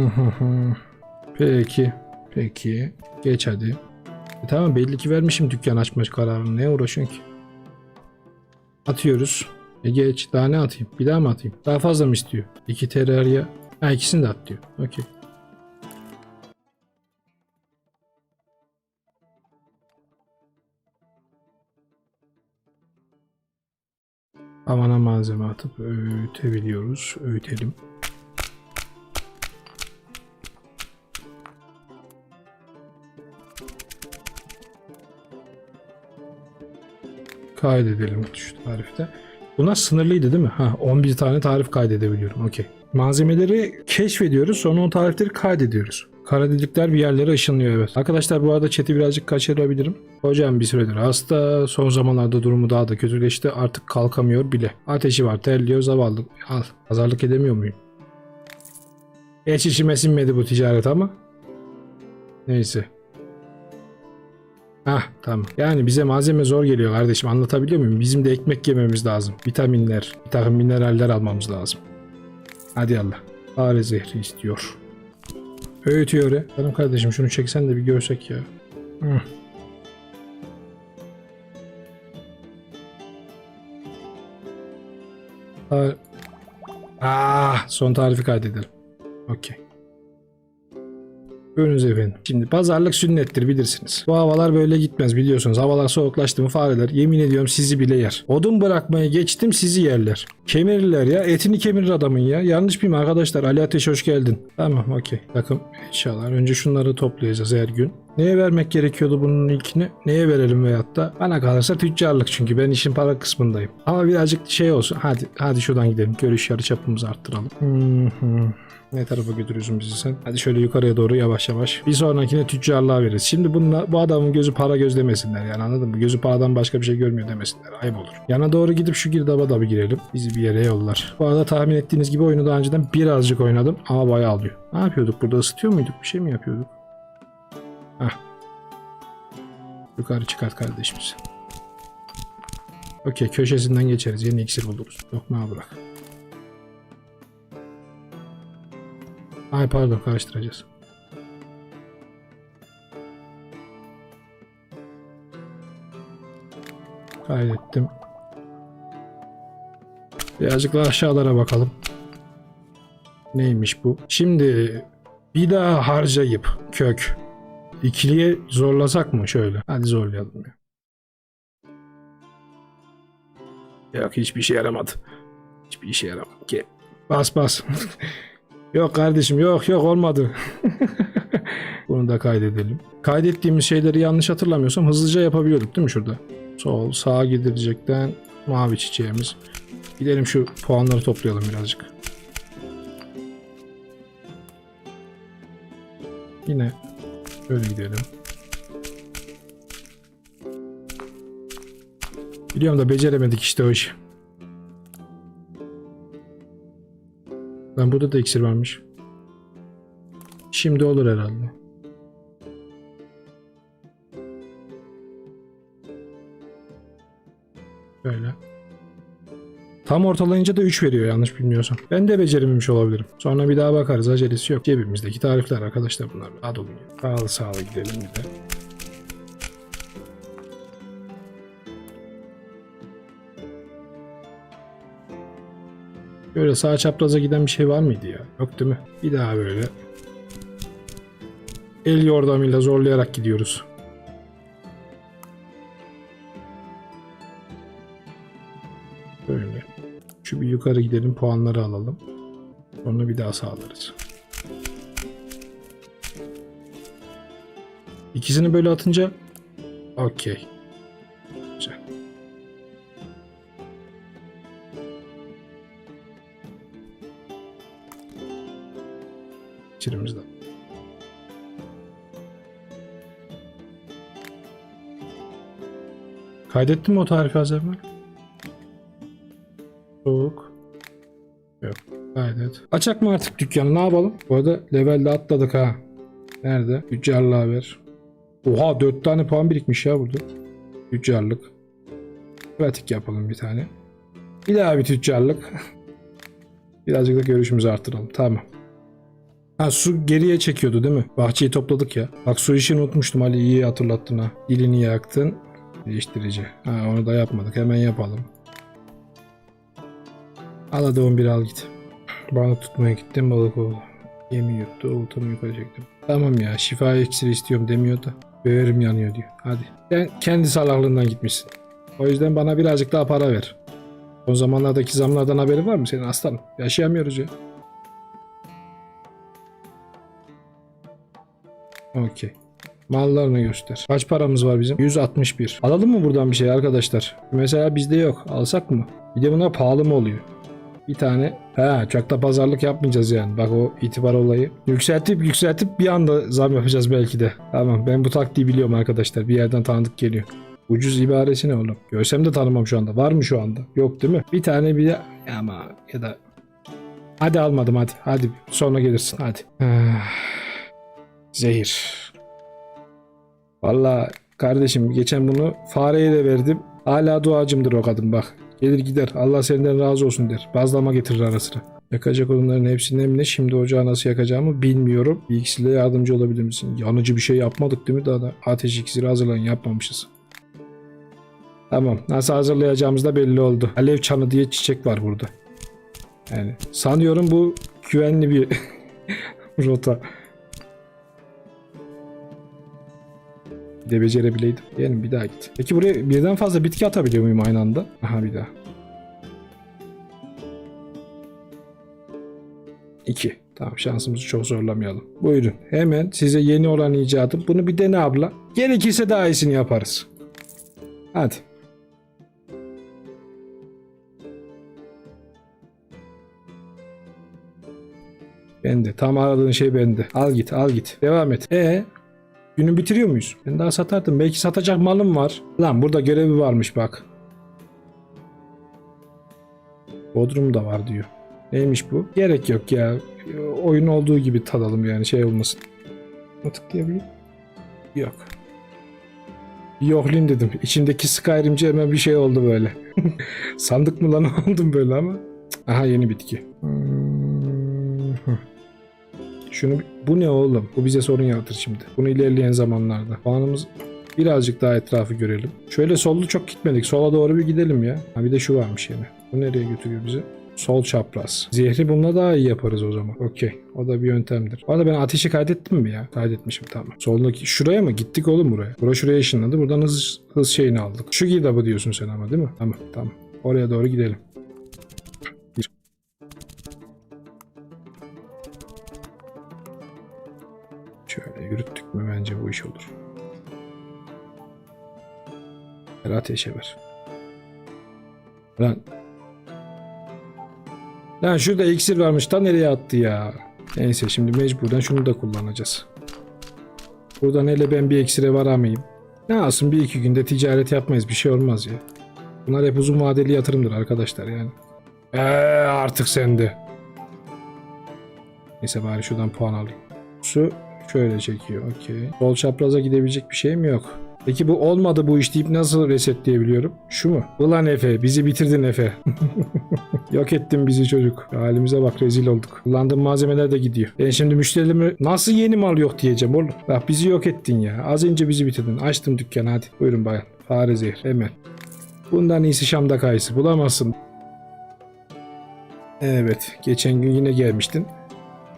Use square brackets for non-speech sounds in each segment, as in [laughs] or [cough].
[laughs] Peki. Peki. Geç hadi. E tamam belli ki vermişim dükkan açma kararını. Ne uğraşıyorsun ki? Atıyoruz. E geç. Daha ne atayım? Bir daha mı atayım? Daha fazla mı istiyor? İki terarya. Ha ikisini de at diyor. Okey. Tavana malzeme atıp öğütebiliyoruz. Öğütelim. Kaydedelim şu tarifte. Bunlar sınırlıydı değil mi? Ha 11 tane tarif kaydedebiliyorum. Okey. Malzemeleri keşfediyoruz sonra o tarifleri kaydediyoruz. Kara delikler bir yerlere ışınlıyor evet. Arkadaşlar bu arada chat'i birazcık kaçırabilirim. Hocam bir süredir hasta. Son zamanlarda durumu daha da kötüleşti. Artık kalkamıyor bile. Ateşi var terliyor zavallı. Al. Pazarlık edemiyor muyum? Geç içime sinmedi bu ticaret ama. Neyse. Hah tamam. Yani bize malzeme zor geliyor kardeşim anlatabiliyor muyum? Bizim de ekmek yememiz lazım. Vitaminler, bir takım mineraller almamız lazım. Hadi Allah. Fare zehri istiyor. Öğütüyor ya. Canım kardeşim şunu çeksen de bir görsek ya. Hı. Ah, son tarifi kaydedelim. Okey. Buyurunuz efendim. Şimdi pazarlık sünnettir bilirsiniz. Bu havalar böyle gitmez biliyorsunuz. Havalar soğuklaştı mı fareler yemin ediyorum sizi bile yer. Odun bırakmaya geçtim sizi yerler. Kemirirler ya. Etini kemirir adamın ya. Yanlış mıyım arkadaşlar? Ali Ateş hoş geldin. Tamam okey. Takım inşallah. Önce şunları toplayacağız her gün. Neye vermek gerekiyordu bunun ilkini? Neye verelim veyahut da? Bana kalırsa tüccarlık çünkü ben işin para kısmındayım. Ama birazcık şey olsun. Hadi hadi şuradan gidelim. Görüş yarı çapımızı arttıralım. Hı hı. Ne tarafa götürüyorsun bizi sen? Hadi şöyle yukarıya doğru yavaş yavaş. Bir sonrakine tüccarlığa veririz. Şimdi bunlar, bu adamın gözü para göz demesinler yani anladın mı? Gözü paradan başka bir şey görmüyor demesinler. Ayıp olur. Yana doğru gidip şu girdaba da bir girelim. Bizi bir yere yollar. Bu arada tahmin ettiğiniz gibi oyunu daha önceden birazcık oynadım ama bayağı alıyor. Ne yapıyorduk burada? Isıtıyor muyduk? Bir şey mi yapıyorduk? Hah. Yukarı çıkart kardeşimiz. Okey köşesinden geçeriz. Yeni iksir buluruz. Lokma bırak. Ay pardon karıştıracağız. Kaydettim. Birazcık daha aşağılara bakalım. Neymiş bu? Şimdi bir daha harcayıp kök ikiliye zorlasak mı şöyle? Hadi zorlayalım ya. Yok hiçbir şey yaramadı. Hiçbir işe yaramadı ki. Bas bas. [laughs] Yok kardeşim yok yok olmadı. [laughs] Bunu da kaydedelim. Kaydettiğimiz şeyleri yanlış hatırlamıyorsam hızlıca yapabiliyorduk değil mi şurada? Sol sağa gidilecekten mavi çiçeğimiz. Gidelim şu puanları toplayalım birazcık. Yine şöyle gidelim. Biliyorum da beceremedik işte o işi. Lan burada da iksir varmış. Şimdi olur herhalde. Böyle. Tam ortalayınca da 3 veriyor yanlış bilmiyorsam. Ben de becerememiş olabilirim. Sonra bir daha bakarız acelesi yok. Cebimizdeki tarifler arkadaşlar bunlar. Rahat olun. Sağlı sağlı gidelim bir de. Böyle sağ çapraza giden bir şey var mıydı ya? Yok değil mi? Bir daha böyle. El yordamıyla zorlayarak gidiyoruz. Böyle. Şu bir yukarı gidelim puanları alalım. Sonra bir daha sağlarız. İkisini böyle atınca okey. Güzel. İçerimizde. Kaydettin mi o tarifi az Açak mı artık dükkanı ne yapalım? Bu arada levelde atladık ha. Nerede? Tüccarlığa ver. Oha 4 tane puan birikmiş ya burada. Tüccarlık. Pratik yapalım bir tane. Bir daha bir tüccarlık. [laughs] Birazcık da görüşümüzü arttıralım. Tamam. Ha su geriye çekiyordu değil mi? Bahçeyi topladık ya. Bak su işini unutmuştum Ali iyi hatırlattın ha. Dilini yaktın. Değiştirici. Ha onu da yapmadık. Hemen yapalım. Al hadi 11 al git. Balık tutmaya gittim balık oldu. Yemi yuttu oltamı yukarı çektim. Tamam ya şifa iksiri istiyorum demiyor da. Böğrüm yanıyor diyor. Hadi. Sen kendi salaklığından gitmişsin. O yüzden bana birazcık daha para ver. O zamanlardaki zamlardan haberin var mı senin aslanım? Yaşayamıyoruz ya. Okey. Mallarını göster. Kaç paramız var bizim? 161. Alalım mı buradan bir şey arkadaşlar? Mesela bizde yok. Alsak mı? Bir de buna pahalı mı oluyor? Bir tane. He çok da pazarlık yapmayacağız yani. Bak o itibar olayı. Yükseltip yükseltip bir anda zam yapacağız belki de. Tamam ben bu taktiği biliyorum arkadaşlar. Bir yerden tanıdık geliyor. Ucuz ibaresi ne oğlum? Görsem de tanımam şu anda. Var mı şu anda? Yok değil mi? Bir tane bir de ama ya da Hadi almadım hadi. Hadi sonra gelirsin hadi. Ah, Zehir. Valla kardeşim geçen bunu fareye de verdim. Hala duacımdır o kadın bak. Gelir gider. Allah senden razı olsun der. Bazlama getirir ara sıra. Yakacak odunların hepsini emine. Şimdi ocağı nasıl yakacağımı bilmiyorum. Bir ikisiyle yardımcı olabilir misin? Yanıcı bir şey yapmadık değil mi daha da? Ateş iksiri hazırlayın yapmamışız. Tamam. Nasıl hazırlayacağımız da belli oldu. Alev çanı diye çiçek var burada. Yani sanıyorum bu güvenli bir [laughs] rota. De becerebileydim. Diyelim bir daha git. Peki buraya birden fazla bitki atabiliyor muyum aynı anda? Aha bir daha. 2. Tamam şansımızı çok zorlamayalım. Buyurun. Hemen size yeni olan icadım. Bunu bir dene abla. Gerekirse daha iyisini yaparız. Hadi. Bende. Tam aradığın şey bende. Al git al git. Devam et. E Günü bitiriyor muyuz? Ben daha satardım. Belki satacak malım var. Lan burada görevi varmış bak. Bodrum da var diyor. Neymiş bu? Gerek yok ya. Oyun olduğu gibi tadalım yani şey olmasın. Buna tıklayabiliyor Yok. Yohlin dedim. İçindeki Skyrim'ci hemen bir şey oldu böyle. [laughs] Sandık mı lan [laughs] oldum böyle ama. Aha yeni bitki. Hmm. Şunu bu ne oğlum? Bu bize sorun yaratır şimdi. Bunu ilerleyen zamanlarda. Puanımız birazcık daha etrafı görelim. Şöyle sollu çok gitmedik. Sola doğru bir gidelim ya. Ha bir de şu varmış yine. Bu nereye götürüyor bizi? Sol çapraz. Zehri bununla daha iyi yaparız o zaman. Okey. O da bir yöntemdir. Bu arada ben ateşi kaydettim mi ya? Kaydetmişim tamam. Soldaki şuraya mı? Gittik oğlum buraya. Bura şuraya ışınladı. Buradan hız, hız şeyini aldık. Şu girdabı diyorsun sen ama değil mi? Tamam tamam. Oraya doğru gidelim. Yürüttük mü bence bu iş olur. Ver ateşe ver. Lan. Lan şurada iksir varmış. Ta nereye attı ya? Neyse şimdi mecburen şunu da kullanacağız. Buradan hele ben bir iksire varamayayım. Ne alsın bir iki günde ticaret yapmayız. Bir şey olmaz ya. Bunlar hep uzun vadeli yatırımdır arkadaşlar yani. Eee artık sende. Neyse bari şuradan puan alayım. Su şöyle çekiyor. Okey. Sol çapraza gidebilecek bir şeyim yok. Peki bu olmadı bu iş deyip nasıl resetleyebiliyorum? Şu mu? Ulan Efe bizi bitirdin Efe. [laughs] yok ettin bizi çocuk. Halimize bak rezil olduk. Kullandığım malzemeler de gidiyor. Ben şimdi müşterilerime nasıl yeni mal yok diyeceğim oğlum. Bak bizi yok ettin ya. Az önce bizi bitirdin. Açtım dükkanı hadi. Buyurun bayan. Fare zehir hemen. Bundan iyisi Şam'da kayısı bulamazsın. Evet. Geçen gün yine gelmiştin.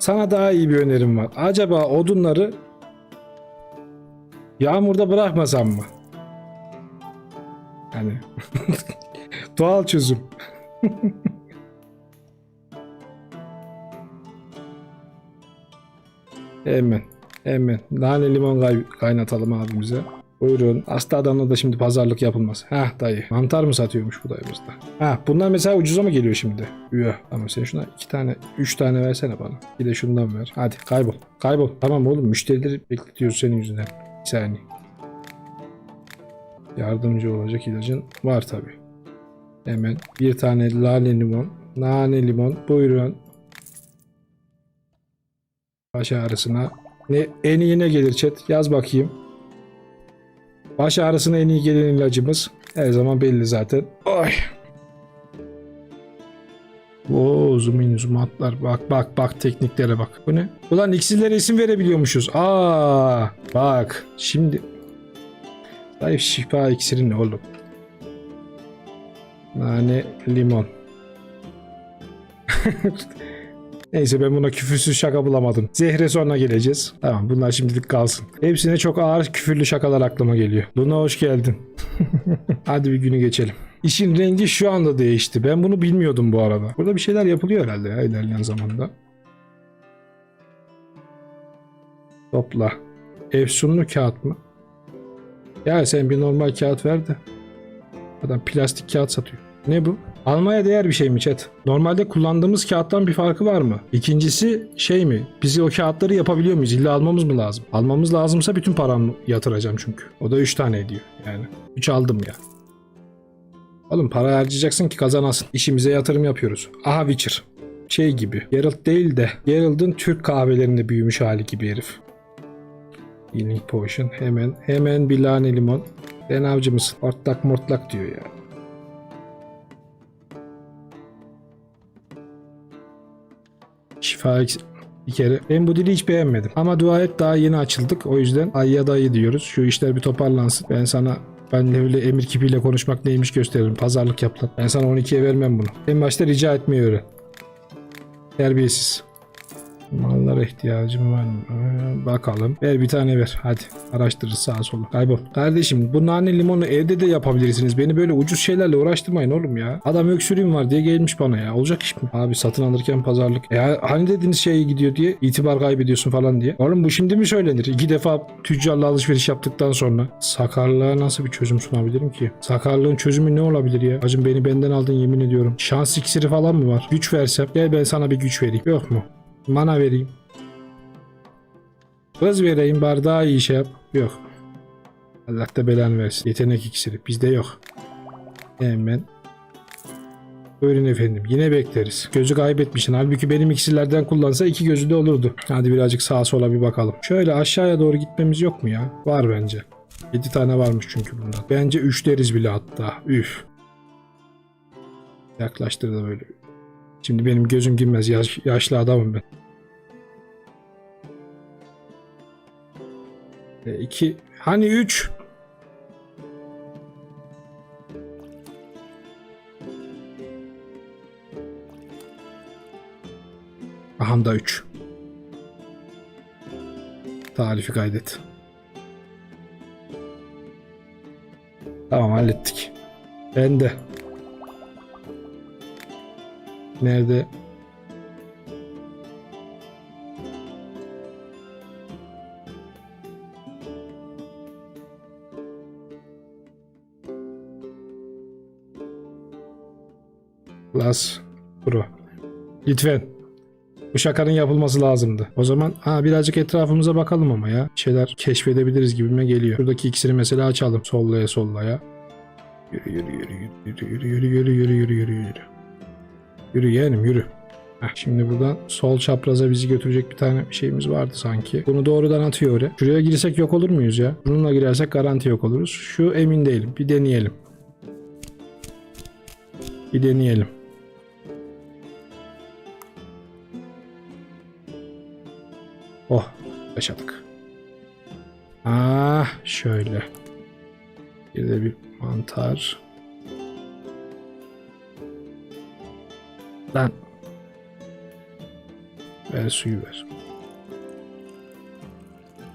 Sana daha iyi bir önerim var. Acaba odunları yağmurda bırakmasam mı? Hani [laughs] doğal çözüm. [laughs] hemen hemen nane limon kay- kaynatalım abimize. Buyurun. Hasta adamla da şimdi pazarlık yapılmaz. Heh dayı. Mantar mı satıyormuş bu dayımızda? Ha bunlar mesela ucuza mı geliyor şimdi? Üye. Tamam sen şuna iki tane, üç tane versene bana. Bir de şundan ver. Hadi kaybol. Kaybol. Tamam oğlum müşterileri bekletiyoruz senin yüzünden. Bir saniye. Yardımcı olacak ilacın var tabi. Hemen bir tane lale limon. Nane limon. Buyurun. Baş ağrısına. Ne, en iyi ne gelir chat? Yaz bakayım. Baş ağrısına en iyi gelen ilacımız her zaman belli zaten. Ay. Oo Oo zoom in zoom outlar. Bak bak bak tekniklere bak. Bu ne? Ulan iksirlere isim verebiliyormuşuz. Aa bak şimdi. Zayıf şifa iksiri ne oğlum? Nane limon. [laughs] [laughs] Neyse ben buna küfürsüz şaka bulamadım. Zehre sonra geleceğiz. Tamam bunlar şimdilik kalsın. Hepsine çok ağır küfürlü şakalar aklıma geliyor. Luna hoş geldin. [laughs] Hadi bir günü geçelim. İşin rengi şu anda değişti. Ben bunu bilmiyordum bu arada. Burada bir şeyler yapılıyor herhalde ya ilerleyen zamanda. Topla. Efsunlu kağıt mı? Ya sen bir normal kağıt ver de. Adam plastik kağıt satıyor. Ne bu? Almaya değer bir şey mi chat? Normalde kullandığımız kağıttan bir farkı var mı? İkincisi şey mi? Bizi o kağıtları yapabiliyor muyuz? İlla almamız mı lazım? Almamız lazımsa bütün paramı yatıracağım çünkü. O da 3 tane ediyor yani. 3 aldım ya. Oğlum para harcayacaksın ki kazanasın. İşimize yatırım yapıyoruz. Aha Witcher. Şey gibi. Geralt değil de Geralt'ın Türk kahvelerinde büyümüş hali gibi herif. Healing Potion. Hemen hemen bir lane limon. Sen avcı mısın? Ortlak mortlak diyor ya. Şifa iksiri- bir kere. Ben bu dili hiç beğenmedim. Ama dua et daha yeni açıldık. O yüzden ayya dayı diyoruz. Şu işler bir toparlansın. Ben sana ben öyle emir kipiyle konuşmak neymiş gösteririm. Pazarlık yap lan. Ben sana 12'ye vermem bunu. En başta rica etmeyi öğren. Terbiyesiz. Mallara ihtiyacım var mı? Ee, Bakalım. Ver bir tane ver. Hadi. Araştırırız sağa sola. Kaybol. Kardeşim bu nane limonu evde de yapabilirsiniz. Beni böyle ucuz şeylerle uğraştırmayın oğlum ya. Adam öksürüğüm var diye gelmiş bana ya. Olacak iş mi? Abi satın alırken pazarlık. Ya hani dediniz şey gidiyor diye itibar kaybediyorsun falan diye. Oğlum bu şimdi mi söylenir? İki defa tüccarla alışveriş yaptıktan sonra. Sakarlığa nasıl bir çözüm sunabilirim ki? Sakarlığın çözümü ne olabilir ya? Hacım beni benden aldın yemin ediyorum. Şans iksiri falan mı var? Güç versem. Gel ben sana bir güç vereyim. Yok mu? Mana vereyim. Hız vereyim bari daha iyi şey yap. Yok. Allah da belanı versin. Yetenek iksiri. Bizde yok. Hemen. Buyurun efendim. Yine bekleriz. Gözü kaybetmişsin. Halbuki benim iksirlerden kullansa iki gözü de olurdu. Hadi birazcık sağa sola bir bakalım. Şöyle aşağıya doğru gitmemiz yok mu ya? Var bence. 7 tane varmış çünkü bundan. Bence 3 deriz bile hatta. Üf. Yaklaştır da böyle. Şimdi benim gözüm girmez. Yaş- yaşlı adamım ben. E. Hani üç? Aham da üç. Tarifi kaydet. Tamam hallettik. Ben de. Nerede? Plus Pro. Lütfen. Bu şakanın yapılması lazımdı. O zaman ha birazcık etrafımıza bakalım ama ya. Şeyler keşfedebiliriz gibime geliyor. Şuradaki iksiri mesela açalım. Sollaya sollaya. Yürü yürü yürü yürü yürü yürü yürü yürü yürü yürü yürü. Yürü yeğenim yürü. Heh, şimdi buradan sol çapraza bizi götürecek bir tane şeyimiz vardı sanki. Bunu doğrudan atıyor oraya. Şuraya girsek yok olur muyuz ya? Bununla girersek garanti yok oluruz. Şu emin değilim. Bir deneyelim. Bir deneyelim. Oh yaşadık. Ah şöyle. Bir de bir mantar. Lan. Ver suyu ver.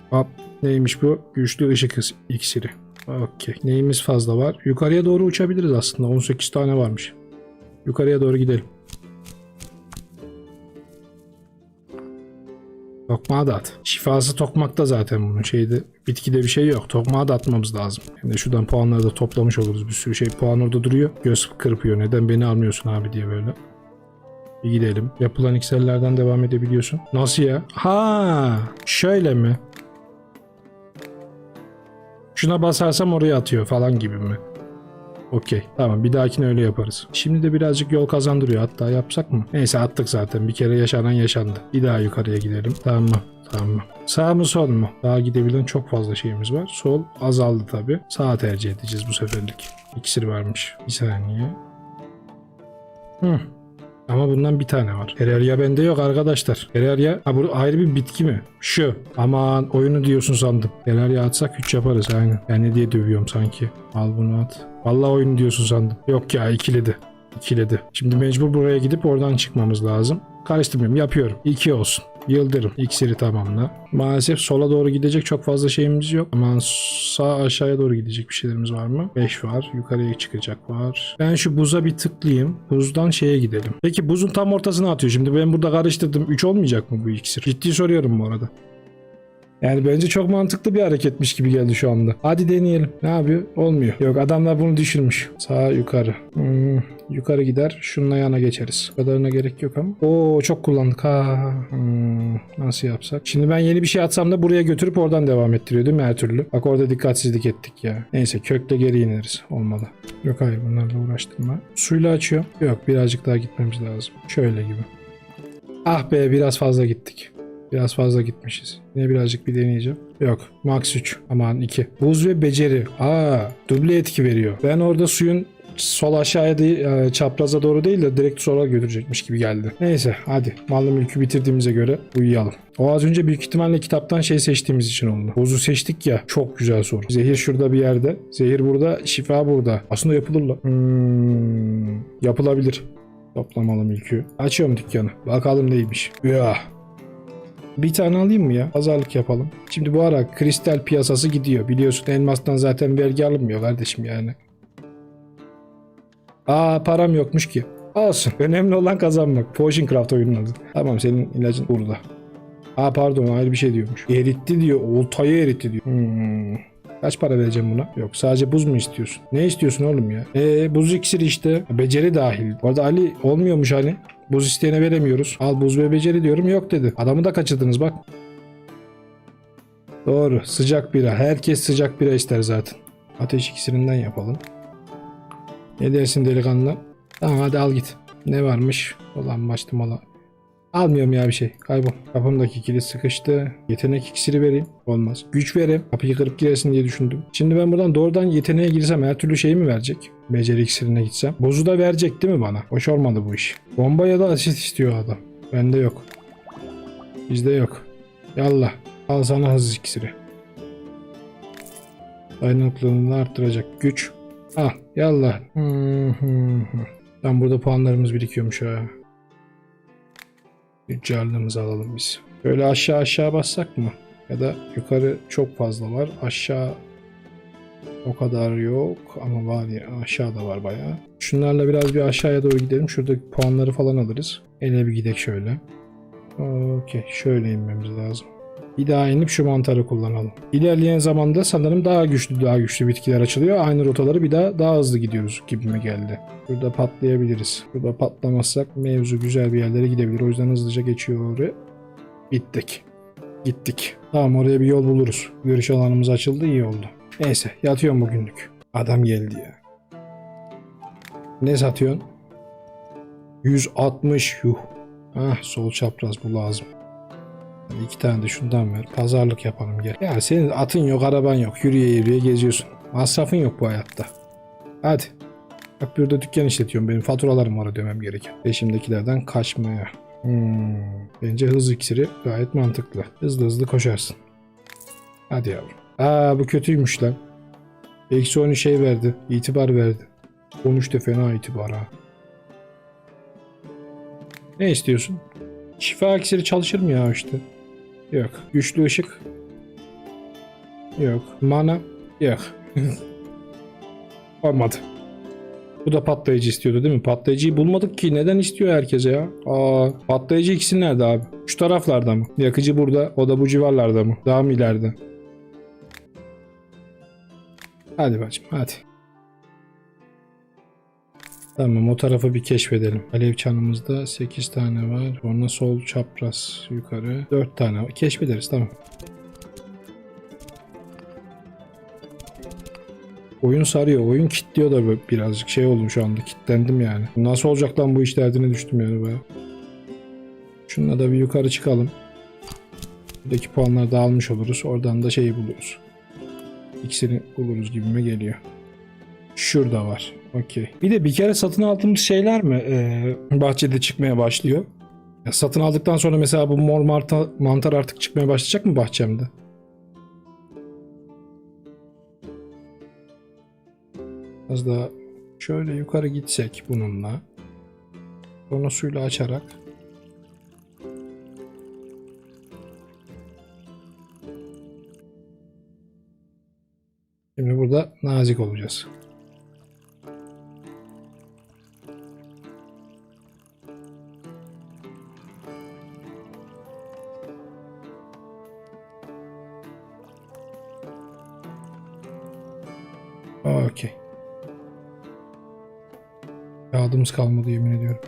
Hop. Neymiş bu? Güçlü ışık iksiri. Okey. Neyimiz fazla var? Yukarıya doğru uçabiliriz aslında. 18 tane varmış. Yukarıya doğru gidelim. Tokmağı da at. Şifası tokmakta zaten bunun şeyde. Bitkide bir şey yok. Tokmağı da atmamız lazım. Hem şuradan puanları da toplamış oluruz. Bir sürü şey puan orada duruyor. Göz kırpıyor. Neden beni almıyorsun abi diye böyle. Bir gidelim. Yapılan Excel'lerden devam edebiliyorsun. Nasıl ya? Ha, şöyle mi? Şuna basarsam oraya atıyor falan gibi mi? Okey. Tamam bir dahakine öyle yaparız. Şimdi de birazcık yol kazandırıyor. Hatta yapsak mı? Neyse attık zaten. Bir kere yaşanan yaşandı. Bir daha yukarıya gidelim. Tamam. Tamam. Sağ mı sol mu? Daha gidebilen çok fazla şeyimiz var. Sol azaldı tabi. Sağ tercih edeceğiz bu seferlik. İksir varmış. Bir saniye. Hı. Ama bundan bir tane var. Tererya bende yok arkadaşlar. Tererya ha bu ayrı bir bitki mi? Şu. Aman oyunu diyorsun sandım. Tererya atsak 3 yaparız aynen. Ben ne diye dövüyorum sanki. Al bunu at. Vallahi oyunu diyorsun sandım. Yok ya ikiledi. İkiledi. Şimdi mecbur buraya gidip oradan çıkmamız lazım. Karıştırmıyorum yapıyorum. 2 olsun. Yıldırım. İksiri tamamla. Maalesef sola doğru gidecek çok fazla şeyimiz yok. Aman sağ aşağıya doğru gidecek bir şeylerimiz var mı? 5 var. Yukarıya çıkacak var. Ben şu buza bir tıklayayım. Buzdan şeye gidelim. Peki buzun tam ortasına atıyor. Şimdi ben burada karıştırdım. 3 olmayacak mı bu iksir? Ciddi soruyorum bu arada. Yani bence çok mantıklı bir hareketmiş gibi geldi şu anda. Hadi deneyelim. Ne yapıyor? Olmuyor. Yok adamlar bunu düşürmüş. Sağ yukarı. Hmm, yukarı gider. Şununla yana geçeriz. Bu kadarına gerek yok ama. Oo çok kullandık ha. Hmm, nasıl yapsak? Şimdi ben yeni bir şey atsam da buraya götürüp oradan devam ettiriyor değil mi her türlü? Bak orada dikkatsizlik ettik ya. Neyse kökle geri ineriz. Olmalı. Yok hayır bunlarla uğraştırma. Suyla açıyor. Yok birazcık daha gitmemiz lazım. Şöyle gibi. Ah be biraz fazla gittik. Biraz fazla gitmişiz. Yine birazcık bir deneyeceğim. Yok. Max 3. Aman 2. Buz ve beceri. Aa, duble etki veriyor. Ben orada suyun sol aşağıya değil, e, çapraza doğru değil de direkt sola götürecekmiş gibi geldi. Neyse hadi. Mallı mülkü bitirdiğimize göre uyuyalım. O az önce büyük ihtimalle kitaptan şey seçtiğimiz için oldu. Buzu seçtik ya. Çok güzel soru. Zehir şurada bir yerde. Zehir burada. Şifa burada. Aslında yapılır lan. Hmm, yapılabilir. Toplamalı mülkü. Açıyorum dükkanı. Bakalım neymiş. Ya. Bir tane alayım mı ya? Pazarlık yapalım. Şimdi bu ara kristal piyasası gidiyor. Biliyorsun elmastan zaten vergi alınmıyor kardeşim yani. Aa param yokmuş ki. Olsun. Önemli olan kazanmak. Potion Craft oyunun adı. Tamam senin ilacın burada. Aa pardon ayrı bir şey diyormuş. Eritti diyor. Oltayı eritti diyor. Hmm. Kaç para vereceğim buna? Yok sadece buz mu istiyorsun? Ne istiyorsun oğlum ya? Ee buz iksiri işte. Beceri dahil. Bu arada Ali olmuyormuş hani. Buz isteyene veremiyoruz. Al buz ve beceri diyorum yok dedi. Adamı da kaçırdınız bak. Doğru sıcak bira. Herkes sıcak bira ister zaten. Ateş iksirinden yapalım. Ne dersin delikanlı? Tamam hadi al git. Ne varmış? Olan başlı mala. Almıyorum ya bir şey. Kaybol. Kafamdaki kilit sıkıştı. Yetenek iksiri vereyim. Olmaz. Güç vereyim. Kapıyı kırıp giresin diye düşündüm. Şimdi ben buradan doğrudan yeteneğe girsem her türlü şeyi mi verecek? Beceri iksirine gitsem. Bozu da verecek değil mi bana? Hoş olmadı bu iş. Bomba ya da asit istiyor adam. Bende yok. Bizde yok. Yallah. Al sana hız iksiri. Dayanıklılığını arttıracak güç. Al. Yallah. Hı hı. Tam burada puanlarımız birikiyormuş ha. Tüccarlığımızı alalım biz. Böyle aşağı aşağı bassak mı? Ya da yukarı çok fazla var. Aşağı o kadar yok ama var ya aşağıda var bayağı. Şunlarla biraz bir aşağıya doğru gidelim. Şuradaki puanları falan alırız. Ele bir gidek şöyle. Okey şöyle inmemiz lazım. Bir daha inip şu mantarı kullanalım. İlerleyen zamanda sanırım daha güçlü daha güçlü bitkiler açılıyor. Aynı rotaları bir daha daha hızlı gidiyoruz gibime geldi. Burada patlayabiliriz. Burada patlamazsak mevzu güzel bir yerlere gidebilir. O yüzden hızlıca geçiyor. Bittik. Gittik. Tamam oraya bir yol buluruz. Görüş alanımız açıldı iyi oldu. Neyse yatıyorum bugünlük. Adam geldi ya. Ne satıyorsun? 160 yuh. Ah sol çapraz bu lazım. İki tane de şundan ver. Pazarlık yapalım gel. Ya senin atın yok, araban yok. Yürüye yürüye geziyorsun. Masrafın yok bu hayatta. Hadi. Bak burada dükkan işletiyorum. Benim faturalarım var ödemem gereken. Peşimdekilerden kaçmaya. Hmm. Bence hız iksiri gayet mantıklı. Hızlı hızlı koşarsın. Hadi yavrum. Aa bu kötüymüş lan. Eksi 10 şey verdi. İtibar verdi. 13 de fena itibar ha. Ne istiyorsun? Şifa iksiri çalışır mı ya işte? Yok. Güçlü ışık? Yok. Mana? Yok. [laughs] Olmadı. Bu da patlayıcı istiyordu değil mi? Patlayıcıyı bulmadık ki. Neden istiyor herkese ya? Aa, patlayıcı ikisi nerede abi? Şu taraflarda mı? Yakıcı burada. O da bu civarlarda mı? Daha mı ileride? Hadi bacım hadi. Tamam o tarafı bir keşfedelim. Alev çanımızda 8 tane var. Sonra sol çapraz yukarı 4 tane var. Keşfederiz tamam. Oyun sarıyor. Oyun kilitliyor da birazcık şey oldum şu anda. Kilitlendim yani. Nasıl olacak lan bu iş derdine düştüm yani baya. Şununla da bir yukarı çıkalım. Buradaki puanları da almış oluruz. Oradan da şeyi buluruz. İkisini buluruz gibime geliyor. Şurada var. Okey. Bir de bir kere satın aldığımız şeyler mi e, bahçede çıkmaya başlıyor? Ya satın aldıktan sonra mesela bu mor marta, mantar artık çıkmaya başlayacak mı bahçemde? Az daha şöyle yukarı gitsek bununla. Sonra suyla açarak. Şimdi burada nazik olacağız. Kağıdımız kalmadı yemin ediyorum.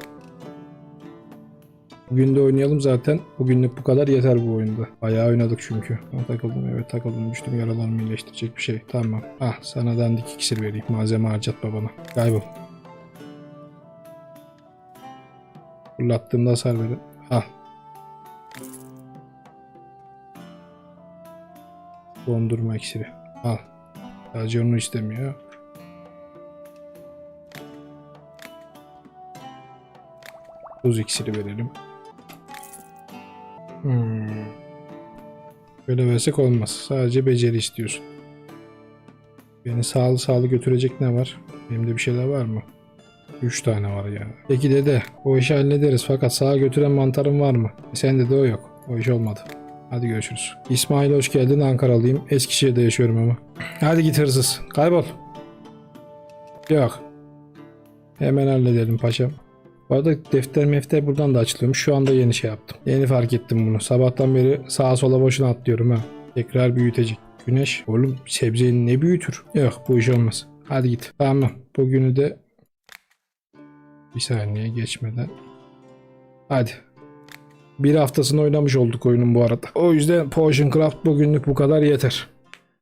Bugün de oynayalım zaten. Bugünlük bu kadar yeter bu oyunda. Bayağı oynadık çünkü. Ben takıldım evet takıldım düştüm yaralarımı iyileştirecek bir şey. Tamam. Ah sana dandik iksir vereyim. Malzeme harcatma bana. Kaybol. Fırlattığımda hasar verin. Ah. Dondurma iksiri. Al. Sadece onu istemiyor. Buz iksiri verelim. Hmm. Böyle versek olmaz. Sadece beceri istiyorsun. Beni sağlı sağlı götürecek ne var? Benim de bir şeyler var mı? 3 tane var ya. Peki dede o işi hallederiz fakat sağa götüren mantarın var mı? E sende de o yok. O iş olmadı. Hadi görüşürüz. İsmail hoş geldin Ankaralıyım. Eskişehir'de yaşıyorum ama. Hadi git hırsız. Kaybol. Yok. Hemen halledelim paşam. Bu arada defter mefter buradan da açılıyormuş. Şu anda yeni şey yaptım. Yeni fark ettim bunu. Sabahtan beri sağa sola boşuna atlıyorum ha. Tekrar büyütecek. Güneş. Oğlum sebzeyi ne büyütür? Yok bu iş olmaz. Hadi git. Tamam. Bugünü de bir saniye geçmeden. Hadi. Bir haftasını oynamış olduk oyunun bu arada. O yüzden Potion Craft bugünlük bu kadar yeter.